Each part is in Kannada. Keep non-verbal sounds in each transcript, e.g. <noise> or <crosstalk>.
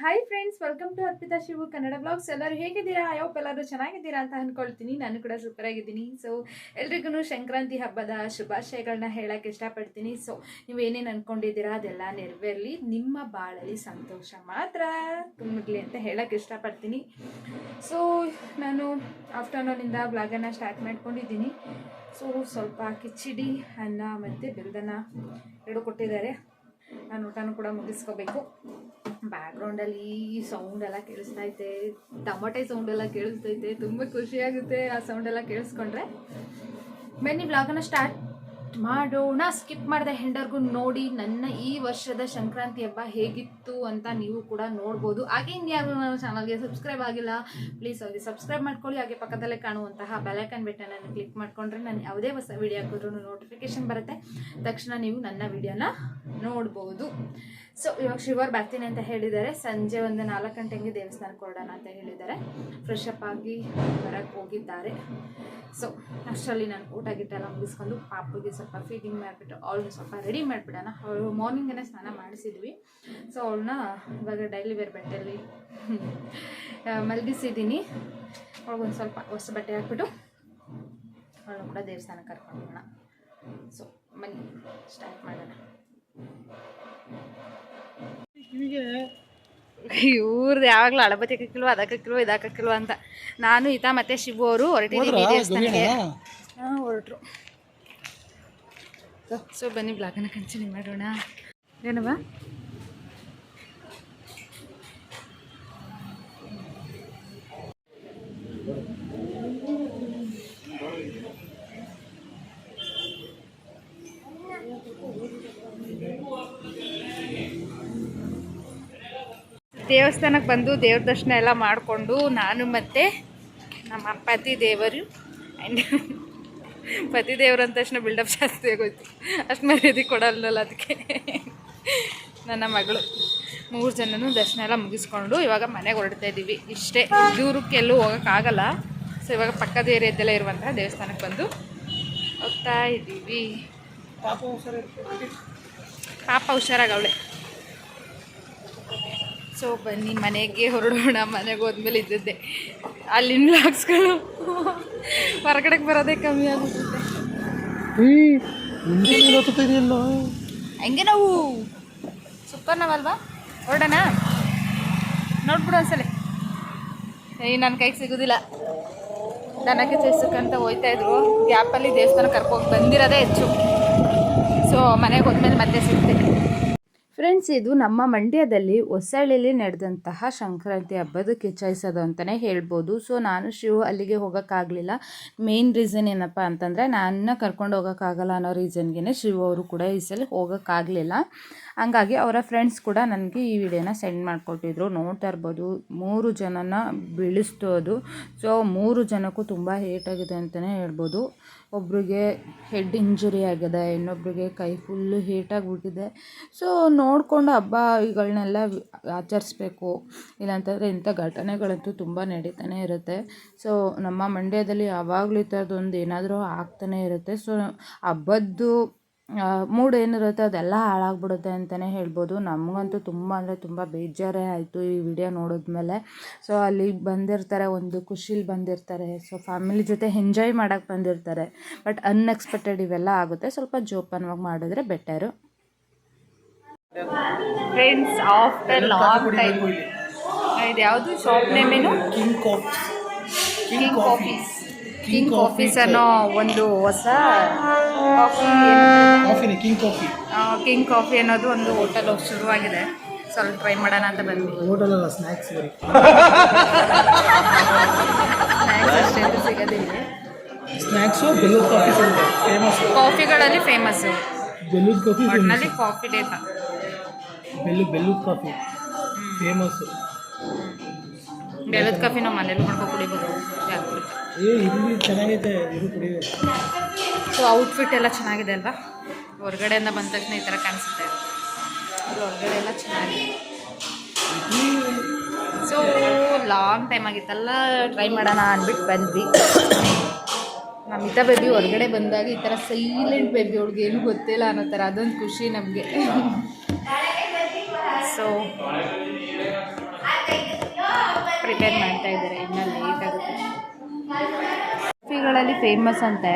Hi friends welcome to Arpita Shivu Kannada blogs ಎಲ್ಲರೂ ಹೇಗಿದ್ದೀರಾ? ಹೋಪ್ ಎಲ್ಲರೂ ಚೆನ್ನಾಗಿದ್ದೀರಾ ಅಂತ ಅನ್ಕೊಳ್ತೀನಿ. ನಾನು ಕೂಡ ಸೂಪರ್ ಆಗಿದ್ದೀನಿ. ಸೊ ಎಲ್ರಿಗೂ ಸಂಕ್ರಾಂತಿ ಹಬ್ಬದ ಶುಭಾಶಯಗಳನ್ನ ಹೇಳಕ್ಕೆ ಇಷ್ಟಪಡ್ತೀನಿ. ಸೊ ನೀವು ಏನೇನು ಅನ್ಕೊಂಡಿದ್ದೀರಾ ಅದೆಲ್ಲ ನೆರವೇರಲಿ. ನಿಮ್ಮ ಬಾಳಲ್ಲಿ ಸಂತೋಷ ಮಾತ್ರ ತುಂಬಲಿ ಅಂತ ಹೇಳಕ್ಕೆ ಇಷ್ಟಪಡ್ತೀನಿ. ಸೊ ನಾನು ಆಫ್ಟರ್ನೂನಿಂದ ಬ್ಲಾಗನ್ನು ಸ್ಟಾರ್ಟ್ ಮಾಡ್ಕೊಂಡಿದ್ದೀನಿ. ಸೊ ಸ್ವಲ್ಪ ಕಿಚಡಿ ಅನ್ನ ಮತ್ತು ಬೆಲ್ಲದನ ಎರಡು ಕೊಟ್ಟಿದ್ದಾರೆ. ನಾನು ಊಟನೂ ಕೂಡ ಮುಗಿಸ್ಕೋಬೇಕು. ಬ್ಯಾಕ್ಗ್ರೌಂಡಲ್ಲಿ ಸೌಂಡ್ ಎಲ್ಲ ಕೇಳಿಸ್ತೈತೆ ಟಮಾಟೆ ಸೌಂಡ್ ಎಲ್ಲ ಕೇಳಿಸ್ತೈತೆ ತುಂಬ ಖುಷಿಯಾಗುತ್ತೆ ಆ ಸೌಂಡ್ ಎಲ್ಲ ಕೇಳಿಸ್ಕೊಂಡ್ರೆ. ಬನ್ನಿ ಬ್ಲಾಗನ್ನು ಸ್ಟಾರ್ಟ್ ಮಾಡೋಣ. ಸ್ಕಿಪ್ ಮಾಡಿದೆ ಹೆಂಡರ್ಗೂ ನೋಡಿ ನನ್ನ ಈ ವರ್ಷದ ಸಂಕ್ರಾಂತಿ ಹಬ್ಬ ಹೇಗಿತ್ತು ಅಂತ ನೀವು ಕೂಡ ನೋಡ್ಬೋದು. ಹಾಗೆ ಇನ್ಯಾರು ನನ್ನ ಚಾನಲ್ಗೆ ಸಬ್ಸ್ಕ್ರೈಬ್ ಆಗಿಲ್ಲ ಪ್ಲೀಸ್ ಅವ್ರಿಗೆ ಸಬ್ಸ್ಕ್ರೈಬ್ ಮಾಡ್ಕೊಳ್ಳಿ. ಹಾಗೆ ಪಕ್ಕದಲ್ಲೇ ಕಾಣುವಂತಹ ಬೆಲೈಕನ್ ಬೆಟ್ಟನನ್ನು ಕ್ಲಿಕ್ ಮಾಡ್ಕೊಂಡ್ರೆ ನಾನು ಯಾವುದೇ ಹೊಸ ವಿಡಿಯೋ ಹಾಕಿದ್ರು ನೋಟಿಫಿಕೇಶನ್ ಬರುತ್ತೆ. ತಕ್ಷಣ ನೀವು ನನ್ನ ವಿಡಿಯೋನ ನೋಡ್ಬೋದು. ಸೊ ಇವಾಗ ಶಿವರ್ ಬರ್ತೀನಿ ಅಂತ ಹೇಳಿದ್ದಾರೆ. ಸಂಜೆ ಒಂದು ನಾಲ್ಕು ಗಂಟೆಗೆ ದೇವಸ್ಥಾನಕ್ಕೆ ಕೊಡೋಣ ಅಂತ ಹೇಳಿದ್ದಾರೆ. ಫ್ರೆಶ್ ಅಪ್ ಆಗಿ ಹೊರಗೆ ಹೋಗಿದ್ದಾರೆ. ಸೊ ಅಷ್ಟರಲ್ಲಿ ನಾನು ಊಟ ಗಿಟ್ಟ ಎಲ್ಲ ಮುಗಿಸ್ಕೊಂಡು ಪಾಪುಗೆ ಸ್ವಲ್ಪ ಫೀಡಿಂಗ್ ಮಾಡಿಬಿಟ್ಟು ಅವಳನ್ನ ಸ್ವಲ್ಪ ರೆಡಿ ಮಾಡಿಬಿಡೋಣ. ಅವಳು ಮಾರ್ನಿಂಗೇ ಸ್ನಾನ ಮಾಡಿಸಿದ್ವಿ. ಸೊ ಅವಳನ್ನ ಇವಾಗ ಡೈಲಿ ವೇರ್ ಬಟ್ಟೆಯಲ್ಲಿ ಮಲಗಿಸಿದ್ದೀನಿ. ಅವಳಿಗೊಂದು ಸ್ವಲ್ಪ ಹೊಸ ಬಟ್ಟೆ ಹಾಕ್ಬಿಟ್ಟು ಅವಳನ್ನ ಕೂಡ ದೇವಸ್ಥಾನಕ್ಕೆ ಕರ್ಕೊಂಡು ಹೋಗೋಣ. ಸೊ ಬನ್ನಿ ಸ್ಟಾರ್ಟ್ ಮಾಡೋಣ. ಇವ್ರದ್ದು ಯಾವಾಗಲೂ ಅಳಬತ್ತಿ ಹಾಕಿಲ್ವ ಅದಕ್ಕಿಲ್ವ ಇದಕ್ಕಿಲ್ವ ಅಂತ. ನಾನು ಈತ ಮತ್ತೆ ಶಿವು ಅವರು ಹೊರಟಿದ್ದೀವಿ ದೇವಸ್ಥಾನಕ್ಕೆ ಹಾಂ ಹೊರಟ್ರು. ಸೊ ಬನ್ನಿ ಬ್ಲಾಗನ್ನ ಕಂಟಿನ್ಯೂ ಮಾಡೋಣ. ಏನವ ದೇವಸ್ಥಾನಕ್ಕೆ ಬಂದು ದೇವ್ರ ದರ್ಶನ ಎಲ್ಲ ಮಾಡಿಕೊಂಡು ನಾನು ಮತ್ತು ನಮ್ಮ ಪತಿ ದೇವರು ಆ್ಯಂಡ್ <laughs> ಪತಿ ದೇವರು ಅಂದ ತಕ್ಷಣ ಬಿಲ್ಡಪ್ ಜಾಸ್ತಿ ಆಗೋಯ್ತು. ಅಷ್ಟು ಮರ್ಯಾದೆ ಕೊಡಲ್ಲಲ್ಲ ಅದಕ್ಕೆ. ನನ್ನ ಮಗಳು ಮೂರು ಜನನು ದರ್ಶನ ಎಲ್ಲ ಮುಗಿಸ್ಕೊಂಡು ಇವಾಗ ಮನೆಗೆ ಹೊರಡ್ತಾ ಇದ್ದೀವಿ. ಇಷ್ಟೇ, ದೂರಕ್ಕೆ ಎಲ್ಲೂ ಹೋಗೋಕ್ಕಾಗಲ್ಲ ಸೊ ಇವಾಗ ಪಕ್ಕದ ಏರಿಯಾದಲ್ಲೇ ಇರುವಂತಹ ದೇವಸ್ಥಾನಕ್ಕೆ ಬಂದು ಹೋಗ್ತಾ ಇದ್ದೀವಿ. ಪಾಪ ಹುಷಾರಾಗವಳೆ ಸೊ ಬನ್ನಿ ಮನೆಗೆ ಹೊರಡೋಣ ಮನೆಗೆ ಹೋದ್ಮೇಲೆ ಇದ್ದದ್ದೆ. ಅಲ್ಲಿನ ಬ್ಲಾಗ್ಸ್ಗಳು ಹೊರಗಡೆ ಬರೋದೇ ಕಮ್ಮಿ ಆಗುತ್ತೆ ಹಂಗೆ ನಾವು ಸೂಪರ್ ನಾವಲ್ವಾ? ಹೊರಡೋಣ? ನೋಡ್ಬಿಡು ಒಂದ್ಸಲ. ಏಯ್ ನನ್ನ ಕೈಗೆ ಸಿಗೋದಿಲ್ಲ. ದನಕ್ಕೆ ಚೇಸಕ್ಕಂತ ಹೋಯ್ತಾ ಇದ್ರು. ಗ್ಯಾಪಲ್ಲಿ ದೇವಸ್ಥಾನ ಕರ್ಕೋಗಿ ಬಂದಿರೋದೇ ಹೆಚ್ಚು. ಸೊ ಮನೆಗೆ ಹೋದ್ಮೇಲೆ ಮತ್ತೆ ಸಿಗ್ತೀನಿ ಫ್ರೆಂಡ್ಸ್, ಇದು ನಮ್ಮ ಮಂಡ್ಯದಲ್ಲಿ ಹೊಸಳ್ಳಿಲಿ ನಡೆದಂತಹ ಸಂಕ್ರಾಂತಿ ಹಬ್ಬದ ಕಿಚಾಯಿಸೋದು ಅಂತಲೇ ಹೇಳ್ಬೋದು. ಸೊ, ನಾನು ಶಿವ ಅಲ್ಲಿಗೆ ಹೋಗೋಕ್ಕಾಗಲಿಲ್ಲ. ಮೇನ್ ರೀಸನ್ ಏನಪ್ಪ ಅಂತಂದರೆ ನನ್ನ ಕರ್ಕೊಂಡು ಹೋಗೋಕ್ಕಾಗಲ್ಲ ಅನ್ನೋ ರೀಸನ್ಗೆ ಶಿವ ಅವರು ಕೂಡ ಈ ಸಲ ಹೋಗೋಕ್ಕಾಗಲಿಲ್ಲ. ಹಂಗಾಗಿ ಅವರ ಫ್ರೆಂಡ್ಸ್ ಕೂಡ ನನಗೆ ಈ ವಿಡಿಯೋನ ಸೆಂಡ್ ಮಾಡಿಕೊಟ್ಟಿದ್ರು. ನೋಡ್ತಾ ಇರ್ಬೋದು, ಮೂರು ಜನನ ಬೀಳಿಸ್ತು ಅದು. ಸೊ, ಮೂರು ಜನಕ್ಕೂ ತುಂಬ ಹೇಟಾಗಿದೆ ಅಂತಲೇ ಹೇಳ್ಬೋದು. ಒಬ್ರಿಗೆ ಹೆಡ್ ಇಂಜುರಿ ಆಗಿದೆ, ಇನ್ನೊಬ್ರಿಗೆ ಕೈ ಫುಲ್ಲು ಹೀಟಾಗಿಬಿಟ್ಟಿದೆ ಸೊ ನೋಡಿಕೊಂಡು ಹಬ್ಬಗಳನ್ನೆಲ್ಲ ಆಚರಿಸ್ಬೇಕು. ಇಲ್ಲಾಂತಂದರೆ ಇಂಥ ಘಟನೆಗಳಂತೂ ತುಂಬ ನಡೀತಾನೆ ಇರುತ್ತೆ. ಸೊ ನಮ್ಮ ಮಂಡ್ಯದಲ್ಲಿ ಯಾವಾಗಲೂ ಈ ಥರದ್ದೊಂದು ಏನಾದರೂ ಆಗ್ತಾನೆ ಇರುತ್ತೆ. ಸೊ ಹಬ್ಬದ್ದು ಮೂಡ್ ಏನಿರುತ್ತೆ ಅದೆಲ್ಲ ಹಾಳಾಗ್ಬಿಡುತ್ತೆ ಅಂತಲೇ ಹೇಳ್ಬೋದು. ನಮಗಂತೂ ತುಂಬ ಅಂದರೆ ತುಂಬ ಬೇಜಾರೇ ಆಯಿತು ಈ ವಿಡಿಯೋ ನೋಡಿದ್ಮೇಲೆ. ಸೊ ಅಲ್ಲಿ ಬಂದಿರ್ತಾರೆ ಒಂದು ಖುಷಿಲಿ ಬಂದಿರ್ತಾರೆ. ಸೊ ಫ್ಯಾಮಿಲಿ ಜೊತೆ ಎಂಜಾಯ್ ಮಾಡೋಕ್ಕೆ ಬಂದಿರ್ತಾರೆ. ಬಟ್ ಅನ್ಎಕ್ಸ್ಪೆಕ್ಟೆಡ್ ಇವೆಲ್ಲ ಆಗುತ್ತೆ. ಸ್ವಲ್ಪ ಜೋಪಾನವಾಗಿ ಮಾಡಿದ್ರೆ better friends after long time ಇದು ಯಾವುದು ಶಾಪ್ ನೇಮ್ ಏನು? King Coffee King Coffees King Coffees ಅನ್ನೋ ಒಂದು ಹೊಸ coffee King Coffee King Coffee ಅನ್ನೋದು ಒಂದು ಹೋಟೆಲ್ ಶುರುವಾಗಿದೆ. ಸ್ವಲ್ಪ ಟ್ರೈ ಮಾಡೋಣ ಅಂತ ಬಂದ್ವಿ. ಹೋಟೆಲ್ ಅಲ್ಲ ಸ್ನ್ಯಾಕ್ಸ್ ಸಿಗೋದಿಲ್ಲ. ಸ್ನ್ಯಾಕ್ಸು ಕಾಫಿ ಸಿಗುತ್ತೆ. ಫೇಮಸ್ ಕಾಫಿಗಳಲ್ಲಿ ಫೇಮಸ್ಸು ಬೆಲ್ಲದ ಕಾಫಿ ಒಟ್ಟಿನಲ್ಲಿ ಕಾಫಿ ಡೇಟ ಬೆಲ್ಲು ಕಾಫಿ ಫೇಮಸ್ಸು ಬೆಲ್ಲದ ಕಾಫಿ ನಾವು ಮನೇಲಿ ಮಾಡ್ಕೊಂಡು ಕುಡಿಬೋದು. ಇಲ್ಲಿ ಚೆನ್ನಾಗೈತೆ, ಇದು ಸೊ ಔಟ್ಫಿಟ್ ಎಲ್ಲ ಚೆನ್ನಾಗಿದೆ ಅಲ್ವಾ? ಹೊರಗಡೆಯಿಂದ ಬಂದ ತಕ್ಷಣ ಈ ಥರ ಕಾಣಿಸುತ್ತೆ. ಹೊರಗಡೆ ಎಲ್ಲ ಚೆನ್ನಾಗಿದೆ. ಸೊ ಲಾಂಗ್ ಟೈಮ್ ಆಗಿತ್ತಲ್ಲ ಟ್ರೈ ಮಾಡೋಣ ಅಂದ್ಬಿಟ್ಟು ಬಂದ್ವಿ. ನಮ್ಮ ಬೇಬಿ ಹೊರಗಡೆ ಬಂದಾಗ ಈ ಥರ ಸೈಲೆಂಟ್ ಬೇಬಿ ಅವ್ಳಿಗೆ ಏನು ಗೊತ್ತಿಲ್ಲ ಅನ್ನೋ ಥರ, ಅದೊಂದು ಖುಷಿ ನಮಗೆ. ಸೊ ಪ್ರಿಪೇರ್ ಮಾಡ್ತಾ ಇದ್ದಾರೆ ಇನ್ನಲ್ಲಿ ಕಾಫಿಗಳಲ್ಲಿ ಫೇಮಸ್ ಅಂತೆ.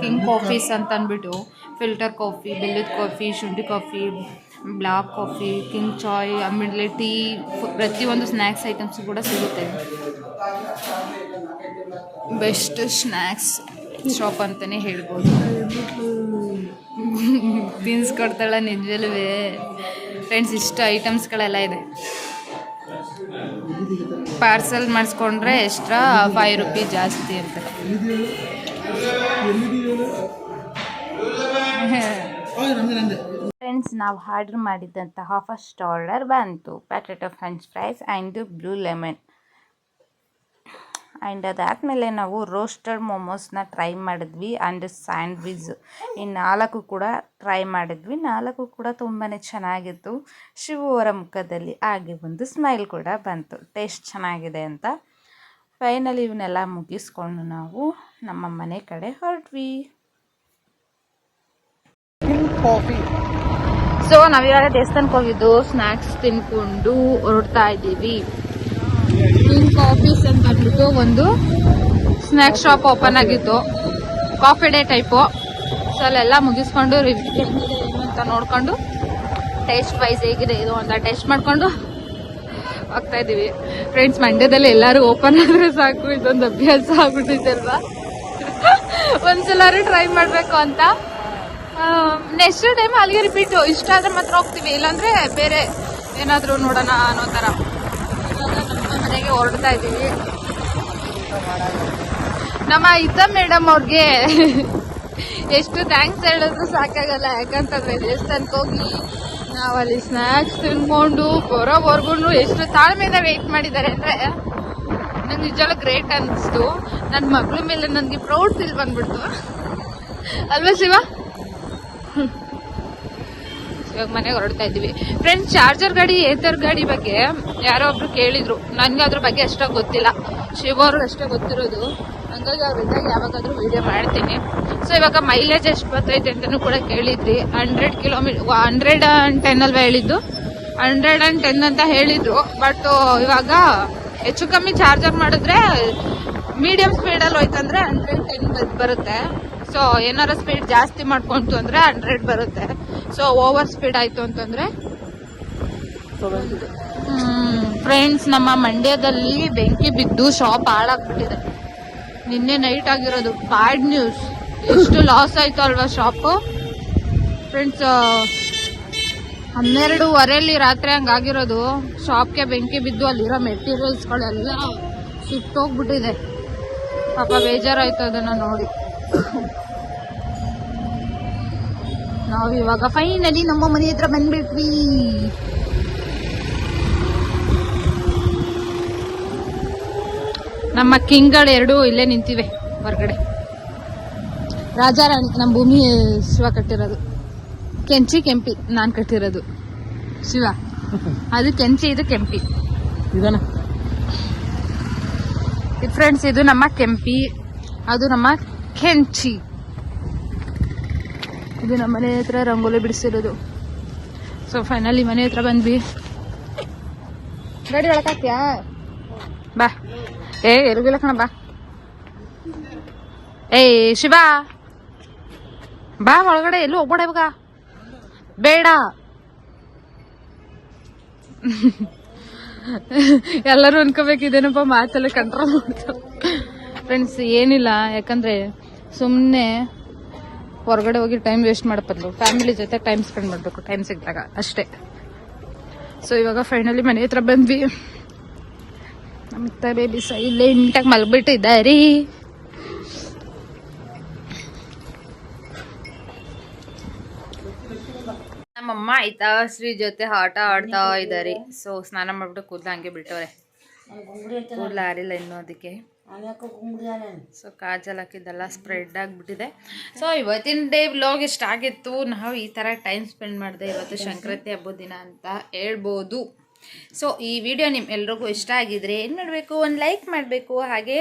ಕಿಂಗ್ ಕಾಫೀಸ್ ಅಂತ ಅಂದ್ಬಿಟ್ಟು ಫಿಲ್ಟರ್ ಕಾಫಿ ಬೆಲ್ಲದ ಕಾಫಿ ಶುಂಠಿ coffee black coffee King chai ಆಮೇಲೆ ಟೀ ಪ್ರತಿಯೊಂದು ಸ್ನ್ಯಾಕ್ಸ್ ಐಟಮ್ಸ್ ಕೂಡ ಸಿಗುತ್ತೆ. ಬೆಸ್ಟ್ ಸ್ನ್ಯಾಕ್ಸ್ ಶಾಪ್ ಅಂತಲೇ ಹೇಳ್ಬೋದು. ತಿನ್ಸ್ಕೊಡ್ತಾಳೆ ನಿಜವೇ ಫ್ರೆಂಡ್ಸ್ ಇಷ್ಟು ಐಟಮ್ಸ್ಗಳೆಲ್ಲ ಇದೆ. ಪಾರ್ಸಲ್ ಮಾಡಿಸ್ಕೊಂಡ್ರೆ ಎಕ್ಸ್ಟ್ರಾ ಫೈವ್ ರುಪಿ ಜಾಸ್ತಿ ಅಂತ ಫ್ರೆಂಡ್ಸ್ ನಾವು ಆರ್ಡರ್ ಮಾಡಿದಂತಹ ಫಸ್ಟ್ ಆರ್ಡರ್ ಬಂತು. Packet of french fries and blue lemon and ಅದಾದಮೇಲೆ ನಾವು ರೋಸ್ಟೆಡ್ ಮೊಮೋಸ್ನ ಟ್ರೈ ಮಾಡಿದ್ವಿ ಆ್ಯಂಡ್ ಸ್ಯಾಂಡ್ವಿಚ್ ಈ ನಾಲ್ಕು ಕೂಡ ಟ್ರೈ ಮಾಡಿದ್ವಿ. ನಾಲ್ಕು ಕೂಡ ತುಂಬಾ ಚೆನ್ನಾಗಿತ್ತು. ಶಿವು ಅವರ ಮುಖದಲ್ಲಿ ಹಾಗೆ ಒಂದು ಸ್ಮೈಲ್ ಕೂಡ ಬಂತು. ಟೇಸ್ಟ್ ಚೆನ್ನಾಗಿದೆ ಅಂತ. ಫೈನಲಿ ಇವನ್ನೆಲ್ಲ ಮುಗಿಸ್ಕೊಂಡು ನಾವು ನಮ್ಮ ಮನೆ ಕಡೆ ಹೊರಟ್ವಿ. ಕಾಫಿ ಸೊ ನಾವಿವಾಗ ದೇವಸ್ಥಾನಕ್ಕೆ ಹೋಗಿದ್ದು ಸ್ನ್ಯಾಕ್ಸ್ ತಿನ್ಕೊಂಡು ಹೊರಡ್ತಾ ಇದ್ದೀವಿ. ಕಿಂಗ್ ಕಾಫೀಸ್ ಅಂತ ಅಂದ್ಬಿಟ್ಟು ಒಂದು ಸ್ನ್ಯಾಕ್ಸ್ ಶಾಪ್ ಓಪನ್ ಆಗಿತ್ತು. ಕಾಫಿ ಡೇ ಟೈಪು ಸೊ ಅಲ್ಲೆಲ್ಲ ಮುಗಿಸ್ಕೊಂಡು ರಿವ್ಯೂ ಹೆಂಗಿದೆ ಏನು ಅಂತ ನೋಡಿಕೊಂಡು ಟೇಸ್ಟ್ ವೈಸ್ ಹೇಗಿದೆ ಇದು ಅಂತ ಟೇಸ್ಟ್ ಮಾಡಿಕೊಂಡು ಹೋಗ್ತಾ ಇದ್ದೀವಿ. ಫ್ರೆಂಡ್ಸ್ ಮಂಡ್ಯದಲ್ಲಿ ಎಲ್ಲರೂ ಓಪನ್ ಆದರೆ ಸಾಕು ಇದೊಂದು ಅಭ್ಯಾಸ ಆಗ್ಬಿಟ್ಟಿದೆ ಅಲ್ವಾ? ಒಂದ್ಸಲಾರು ಟ್ರೈ ಮಾಡಬೇಕು ಅಂತ. ನೆಕ್ಸ್ಟ್ ಟೈಮ್ ಅಲ್ಲಿಗೆ ರಿಪೀಟು ಇಷ್ಟ ಆದರೆ ಮಾತ್ರ ಹೋಗ್ತೀವಿ. ಇಲ್ಲಾಂದರೆ ಬೇರೆ ಏನಾದರೂ ನೋಡೋಣ ಅನ್ನೋ ಥರ ಮನೆಗೆ ಹೊರಡ್ತಾ ಇದ್ದೀವಿ. ನಮ್ಮ ಇದ್ದ ಮೇಡಮ್ ಅವ್ರಿಗೆ ಎಷ್ಟು ಥ್ಯಾಂಕ್ಸ್ ಹೇಳಿದ್ರು ಸಾಕಾಗಲ್ಲ. ಯಾಕಂತಂದ್ರೆ ದೇವಸ್ಥಾನಕ್ಕೆ ಹೋಗಿ ನಾವಲ್ಲಿ ಸ್ನ್ಯಾಕ್ಸ್ ತಿನ್ಕೊಂಡು ಬರೋವರೆಗೂ ಎಷ್ಟು ತಾಳ್ಮೆಯಿಂದ ವೆಯ್ಟ್ ಮಾಡಿದ್ದಾರೆ ಅಂದರೆ ನಂಗೆ ನಿಜವಾಗ್ಲೂ ಗ್ರೇಟ್ ಅನ್ನಿಸ್ತು ನನ್ನ ಮಗಳ ಮೇಲೆ ನನಗೆ ಪ್ರೌಡ್ ಫೀಲ್ ಬಂದ್ಬಿಡ್ತು. ಅಲ್ವಾ ಶಿವ? ಇವಾಗ ಮನೆಗೆ ಹೊರಡ್ತಾ ಇದ್ದೀವಿ. ಫ್ರೆಂಡ್ಸ್ ಚಾರ್ಜರ್ ಗಾಡಿ ಏತರ್ ಗಾಡಿ ಬಗ್ಗೆ ಯಾರೋ ಒಬ್ರು ಕೇಳಿದ್ರು. ನನಗೆ ಅದ್ರ ಬಗ್ಗೆ ಅಷ್ಟಾಗಿ ಗೊತ್ತಿಲ್ಲ. ಶಿವ ಅವ್ರಿಗೆ ಅಷ್ಟೇ ಗೊತ್ತಿರೋದು. ಹಂಗಾಗಿ ಅವ್ರಿಂದ ಯಾವಾಗಾದ್ರೂ ವಿಡಿಯೋ ಮಾಡ್ತೀನಿ. ಸೊ ಇವಾಗ ಮೈಲೇಜ್ ಎಷ್ಟು ಬರ್ತೈತೆ ಅಂತಲೂ ಕೂಡ ಕೇಳಿದ್ರಿ. Hundred kilometre hundred and ten ಅಲ್ವಾ ಹೇಳಿದ್ದು? ಹಂಡ್ರೆಡ್ ಆ್ಯಂಡ್ ಟೆನ್ ಅಂತ ಹೇಳಿದ್ರು. ಬಟ್ ಇವಾಗ ಹೆಚ್ಚು ಕಮ್ಮಿ ಚಾರ್ಜರ್ ಮಾಡಿದ್ರೆ ಮೀಡಿಯಂ ಸ್ಪೀಡಲ್ಲಿ ಹೋಯ್ತಂದ್ರೆ ಹಂಡ್ರೆಡ್ ಟೆನ್ ಬರುತ್ತೆ. ಸೊ ಏನಾರ ಸ್ಪೀಡ್ ಜಾಸ್ತಿ ಮಾಡ್ಕೊಂತು ಅಂದ್ರೆ ಹಂಡ್ರೆಡ್ ಬರುತ್ತೆ. ಸೊ ಓವರ್ ಸ್ಪೀಡ್ ಆಯ್ತು ಅಂತಂದ್ರೆ? ಫ್ರೆಂಡ್ಸ್ ನಮ್ಮ ಮಂಡ್ಯದಲ್ಲಿ ಬೆಂಕಿ ಬಿದ್ದು ಶಾಪ್ ಹಾಳಾಗ್ಬಿಟ್ಟಿದೆ. ನಿನ್ನೆ ನೈಟ್ ಆಗಿರೋದು ಬ್ಯಾಡ್ ನ್ಯೂಸ್ ಎಷ್ಟು ಲಾಸ್ ಆಯ್ತು ಅಲ್ವಾ ಶಾಪು ಫ್ರೆಂಡ್ಸ್ ಹನ್ನೆರಡೂವರೆಯಲ್ಲಿ ರಾತ್ರಿ ಹಂಗಾಗಿರೋದು ಶಾಪ್ಗೆ ಬೆಂಕಿ ಬಿದ್ದು ಅಲ್ಲಿರೋ ಮೆಟೀರಿಯಲ್ಸ್ಗಳೆಲ್ಲ ಸುಟ್ಟೋಗ್ಬಿಟ್ಟಿದೆ. ಪಾಪ ಬೇಜಾರಾಯ್ತು ಅದನ್ನ ನೋಡಿ. ನಾವು ಇವಾಗ ಫೈನಲಿ ನಮ್ಮ ಮನೆ ಹತ್ರ ಬಂದ್ಬಿಟ್ವಿ. ನಮ್ಮ ಕಿಂಗ್ಗಳು ಎರಡೂ ಇಲ್ಲೇ ನಿಂತಿವೆ ಹೊರಗಡೆ. ರಾಜಾರಾಣಿ ನಮ್ಮ ಭೂಮಿ ಶಿವ ಕಟ್ಟಿರೋದು. ಕೆಂಚಿ ಕೆಂಪಿ ನಾನು ಕಟ್ಟಿರೋದು. ಶಿವ. ಅದು ಕೆಂಚಿ ಇದು ಕೆಂಪಿ. ಇದನ್ನ? ಫ್ರೆಂಡ್ಸ್ ಇದು ನಮ್ಮ ಕೆಂಪಿ ಅದು ನಮ್ಮ ಕೆಂಚಿ. ಇದು ನಮ್ಮ ಮನೆ ಹತ್ರ ರಂಗೋಲಿ ಬಿಡಿಸಿರೋದು. ಸೊ ಫೈನಲಿ ಮನೆ ಹತ್ರ ಬಂದ್ವಿ. ಗಾಡಿ ಒಳಗಾಕ್ಯಾ? ಬಾ. ಏ ಎಲ್ಗಿಲ್ಲ ಕಣ ಬಾ. ಏ ಶಿವ. ಬಾ ಒಳಗಡೆ ಎಲ್ಲೂ ಹೋಗ್ಬೇಡ ಇವಾಗ. ಬೇಡ. ಎಲ್ಲರೂ ಅನ್ಕೋಬೇಕು ಮಾತಲ್ಲ ಮಾತೆಲ್ಲ ಕಂಟ್ರೋಲ್ ಮಾಡ್ತಾರೆ ಫ್ರೆಂಡ್ಸ್ ಏನಿಲ್ಲ ಯಾಕಂದ್ರೆ ಸುಮ್ಮನೆ ಹೊರಗಡೆ ಹೋಗಿ ಟೈಮ್ ವೇಸ್ಟ್ ಮಾಡಬಾರ್ದು. ಫ್ಯಾಮಿಲಿ ಜೊತೆ ಟೈಮ್ ಸ್ಪೆಂಡ್ ಮಾಡಬೇಕು ಟೈಮ್ ಸಿಕ್ಕಿದಾಗ ಅಷ್ಟೇ. ಸೊ ಇವಾಗ ಫೈನಲಿ ಮನೆ ಹತ್ರ ಬಂದ್ವಿ. ನಮ್ಮ ಬೇಬಿ ಸೈಲೆಂಟಾಗಿ ಮಲ್ಬಿಟ್ಟಿದ್ದಾರೆ ನಮ್ಮಮ್ಮ ಆಯ್ತಾ, ಶ್ರೀ ಜೊತೆ ಆಟ ಆಡ್ತಾ ಇದ್ದಾರೆ. ಸೊ ಸ್ನಾನ ಮಾಡ್ಬಿಟ್ಟು ಕೂದಲ ಹಂಗೆ ಬಿಟ್ಟವ್ರೆ. ಕೂದಲ ಆರಿಲ್ಲ ಇನ್ನೂ ಅದಕ್ಕೆ. ಸೊ ಕಾಜಲ್ ಹಾಕಿದ್ದೆಲ್ಲ ಸ್ಪ್ರೆಡ್ ಆಗಿಬಿಟ್ಟಿದೆ. ಸೊ ಇವತ್ತಿನ ಡೇ ವ್ಲಾಗ್ ಇಷ್ಟ ಆಗಿತ್ತು? ನಾವು ಈ ಥರ ಟೈಮ್ ಸ್ಪೆಂಡ್ ಮಾಡಿದೆ ಇವತ್ತು ಸಂಕ್ರಾಂತಿ ಹಬ್ಬದ ದಿನ ಅಂತ ಹೇಳ್ಬೋದು. ಸೊ ಈ ವಿಡಿಯೋ ನಿಮ್ಮ ಎಲ್ರಿಗೂ ಇಷ್ಟ ಆಗಿದ್ರೆ ಏನು ಮಾಡಬೇಕು? ಒಂದು ಲೈಕ್ ಮಾಡಬೇಕು. ಹಾಗೆ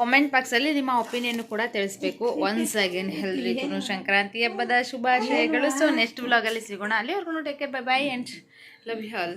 ಕಾಮೆಂಟ್ ಬಾಕ್ಸಲ್ಲಿ ನಿಮ್ಮ ಒಪಿನಿಯನ್ನು ಕೂಡ ತಿಳಿಸ್ಬೇಕು. ಒನ್ಸ್ ಅಗೇನ್ ಎಲ್ರಿಗೂ ಸಂಕ್ರಾಂತಿ ಹಬ್ಬದ ಶುಭಾಶಯಗಳು. ಸೊ ನೆಕ್ಸ್ಟ್ ವ್ಲಾಗಲ್ಲಿ ಸಿಗೋಣ. ಅಲ್ಲಿವರೆಗೂ take care bye bye and love you all